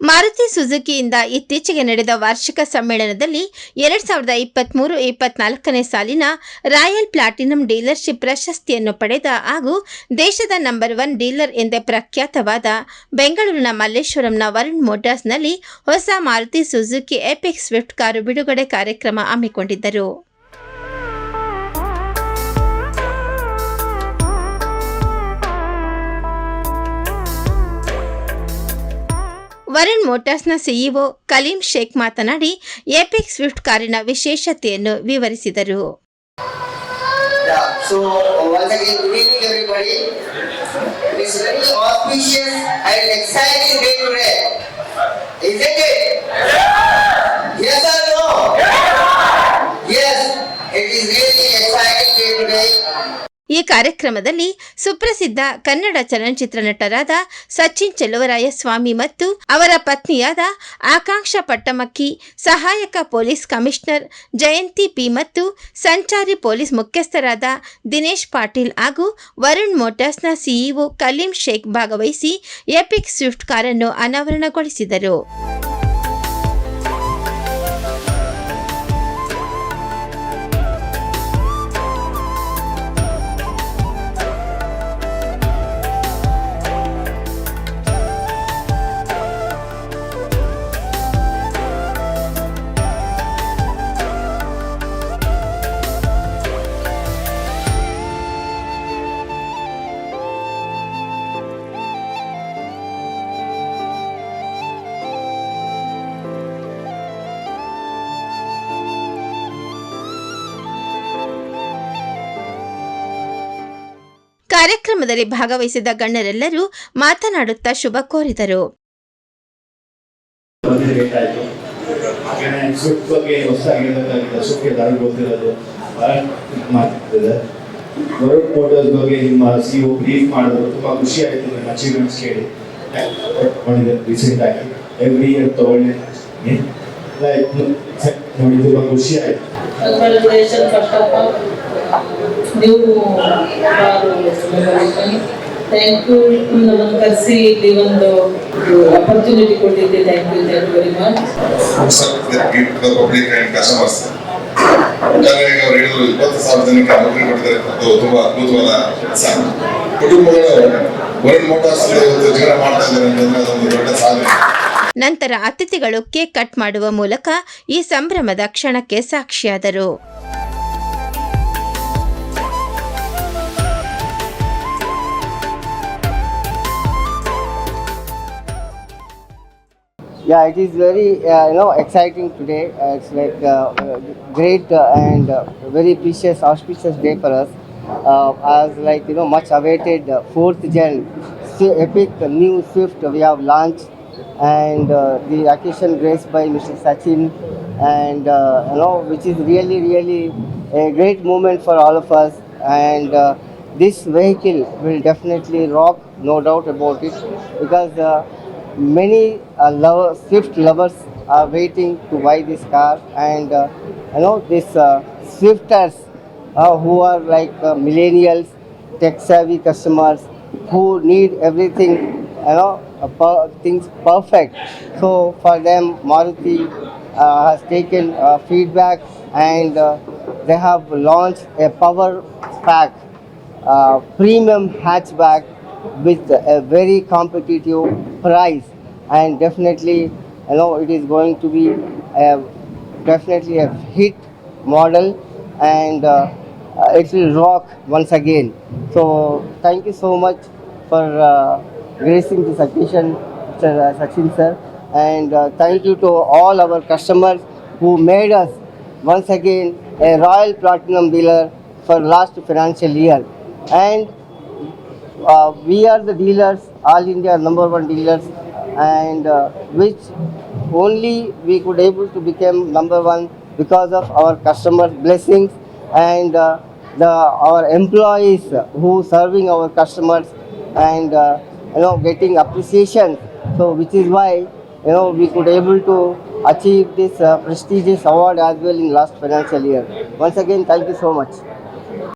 ಮಾರುತಿ ಸುಜುಕಿಯಿಂದ ಇತ್ತೀಚೆಗೆ ನಡೆದ ವಾರ್ಷಿಕ ಸಮ್ಮೇಳನದಲ್ಲಿ ಎರಡ್ ಸಾವಿರದ ಇಪ್ಪತ್ತ್ಮೂರು ಇಪ್ಪತ್ನಾಲ್ಕನೇ ಸಾಲಿನ ರಾಯಲ್ ಪ್ಲಾಟಿನಂ ಡೀಲರ್ಶಿಪ್ ಪ್ರಶಸ್ತಿಯನ್ನು ಪಡೆದ ಹಾಗೂ ದೇಶದ ನಂಬರ್ ಒನ್ ಡೀಲರ್ ಎಂದೇ ಪ್ರಖ್ಯಾತವಾದ ಬೆಂಗಳೂರಿನ ಮಲ್ಲೇಶ್ವರಂನ ವರುಣ್ ಮೋಟಾರ್ಸ್ನಲ್ಲಿ ಹೊಸ Maruti Suzuki Epic Swift car ಬಿಡುಗಡೆ ಕಾರ್ಯಕ್ರಮ ಹಮ್ಮಿಕೊಂಡಿದ್ದರು. ವರುಣ್ ಮೋಟರ್ಸ್ನ ಸಿಇಒ ಕಲೀಂ ಶೇಖ್ ಮಾತನಾಡಿ ಎಪಿಕ್ ಸ್ವಿಫ್ಟ್ ಕಾರಿನ ವಿಶೇಷತೆಯನ್ನು ವಿವರಿಸಿದರು it? ಈ ಕಾರ್ಯಕ್ರಮದಲ್ಲಿ ಸುಪ್ರಸಿದ್ಧ ಕನ್ನಡ ಚಲನಚಿತ್ರ ನಟರಾದ ಸಚಿನ್ ಚೆಲುವರಾಯ ಸ್ವಾಮಿ ಮತ್ತು ಅವರ ಪತ್ನಿಯಾದ ಆಕಾಂಕ್ಷ ಪಟ್ಟಮಕ್ಕಿ, ಸಹಾಯಕ ಪೊಲೀಸ್ ಕಮಿಷನರ್ ಜಯಂತಿ ಪಿ ಮತ್ತು ಸಂಚಾರಿ ಪೊಲೀಸ್ ಮುಖ್ಯಸ್ಥರಾದ ದಿನೇಶ್ ಪಾಟೀಲ್ ಹಾಗೂ ವರುಣ್ ಮೋಟಾರ್ಸ್ನ ಸಿಇಒ ಕಲೀಂ ಶೇಖ್ ಭಾಗವಹಿಸಿ ಎಪಿಕ್ ಸ್ವಿಫ್ಟ್ ಕಾರನ್ನು ಅನಾವರಣಗೊಳಿಸಿದರು. ಕಾರ್ಯಕ್ರಮದಲ್ಲಿ ಭಾಗವಹಿಸಿದ ಗಣ್ಯರೆಲ್ಲರೂ ಮಾತನಾಡುತ್ತಾ ಶುಭ ಕೋರಿದರು. ಬಗ್ಗೆ ನಿಮ್ಮ ಸಿ ಒ ಬ್ರೀಫ್ ಮಾಡಿದ್ರು. ತುಂಬ ಖುಷಿ ಆಯಿತು ನಿಮ್ಮ ಅಚೀವ್ಮೆಂಟ್ಸ್ ಕೇಳಿ. ಮಾಡಿದೆ ರೀಸೆಂಟ್ ಆಗಿ. ಎವ್ರಿ ಇಯರ್ ತಗೊಳ್ಳಿ. ಲೈಕ್ ನೋಡಿ ತುಂಬ ಖುಷಿ ಆಯಿತು. ನೀವು ಥ್ಯಾಂಕ್ ಯು ನಮ್ಮನ್ನು ಕರೆಸಿ ಇಲ್ಲಿ ಒಂದು ಅಪರ್ಚುನಿಟಿ ಕೊಟ್ಟಿದ್ದೆ. Thank you thank you very much give to the public and customers. ಉದಾಹರಣೆಗೆ ಅವರು ಹೇಳಿದ್ರು ಇಪ್ಪತ್ತು ಸಾವಿರ ಜನಕ್ಕೆ ನೌಕರಿ ಕೊಟ್ಟಿದ್ದಾರೆ. ಅದು ತುಂಬಾ ಅದ್ಭುತವಾದ ಕೆಲಸ ಕುಟುಂಬಗಳು ವರುಣ್ ಮೋಟಾರ್ಸ್ ಇವತ್ತು ಜೀವನ ಮಾಡ್ತಾ ಇದ್ದಾರೆ ಅಂತಂದ್ರೆ ಅದೊಂದು ದೊಡ್ಡ ಸಾಧನೆ. ನಂತರ ಅತಿಥಿಗಳು ಕೇಕ್ ಕಟ್ ಮಾಡುವ ಮೂಲಕ ಈ ಸಂಭ್ರಮದ ಕ್ಷಣಕ್ಕೆ ಸಾಕ್ಷಿಯಾದರು. Yeah, it is very uh, you know exciting today. Uh, it's like uh, great uh, and uh, very precious, auspicious day for us. Uh, as like you know much awaited uh, fourth gen epic new Swift we have launched, and uh, the occasion graced by Mr. Sachin, and uh, you know which is really really a great moment for all of us. And uh, this vehicle will definitely rock, no doubt about it, because. Uh, many uh, lovers, Swift lovers are waiting to buy this car, and uh, you know these uh, Swifters uh, who are like uh, millennials, tech-savvy customers who need everything, you know, uh, per- things perfect. So for them, Maruti uh, has taken uh, feedback and uh, they have launched a power pack uh, premium hatchback with a very competitive price. And definitely you know it is going to be a, definitely a hit model. And uh, uh, it will rock once again. So thank you so much for uh, gracing this occasion Mr. Sachin sir. And uh, thank you to all our customers who made us once again a royal platinum dealer for last financial year. And uh, we are the dealers, all India number one dealers, and uh, which only we could able to become number one because of our customers' blessings and uh, the our employees who serving our customers and uh, you know getting appreciation. So which is why you know we could able to achieve this uh, prestigious award as well in last financial year. Once again, thank you so much.